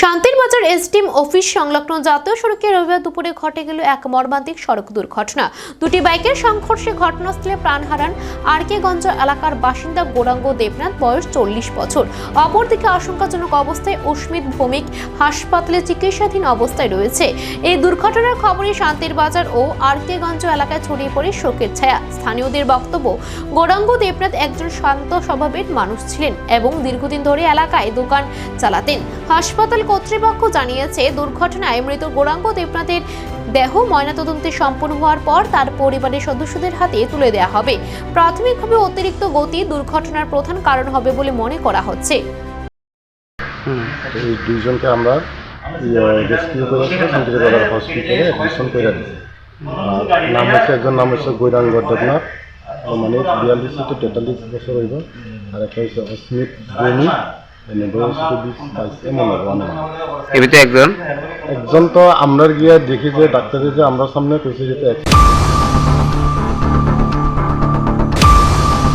শান্তির বাজার SDM office সংলগ্ন জাতীয় সড়কে রবিবার দুপুরে ঘটে গেল এক মর্মান্তিক সড়ক দুর্ঘটনা। দুটি বাইকের সংঘর্ষে ঘটনাস্থলে প্রাণ হারান আরকেগঞ্জ এলাকার বাসিন্দা গৌরাঙ্গ দেবনাথ, বয়স চল্লিশ বছর। অপরদিকে আশঙ্কাজনক অবস্থায় অস্মিত ভৌমিক হাসপাতালে চিকিৎসাধীন অবস্থায় রয়েছে। এই দুর্ঘটনার খবরে শান্তির বাজার ও আরকেগঞ্জ এলাকায় ছড়িয়ে পড়ে শোকের ছায়া। স্থানীয়দের বক্তব্য, গৌরাঙ্গ দেবনাথ একজন শান্ত স্বভাবের মানুষ ছিলেন এবং দীর্ঘদিন ধরে এলাকায় দোকান চালাতেন। হাসপাতাল কর্তৃপক্ষ জানিয়েছে, দুর্ঘটনায় মৃত গৌরাঙ্গ দেবনাথের দেহ ময়নাতদন্তে সম্পন্ন হওয়ার পর তার পরিবারের সদস্যদের হাতে তুলে দেওয়া হবে। প্রাথমিকভাবে অতিরিক্ত গতি দুর্ঘটনার প্রধান কারণ হবে বলে মনে করা হচ্ছে। এই দুইজনকে আমরা রেস্কিউ করে শান্তিনগর হসপিটালে অ্যাডমিশন করে দিচ্ছি নাম হচ্ছে, একজন নাম হচ্ছে গৈরাঙ্গ দেবনাথ। মানে বিয়াল্লিশ থেকে তেতাল্লিশ বছর হইব। আর একটা হচ্ছে অস্মিত বনি মানে এমনিতে একজন? একজন তো আমরা গিয়ে দেখি যে ডাক্তারের যে আমরা সামনে কইছে যে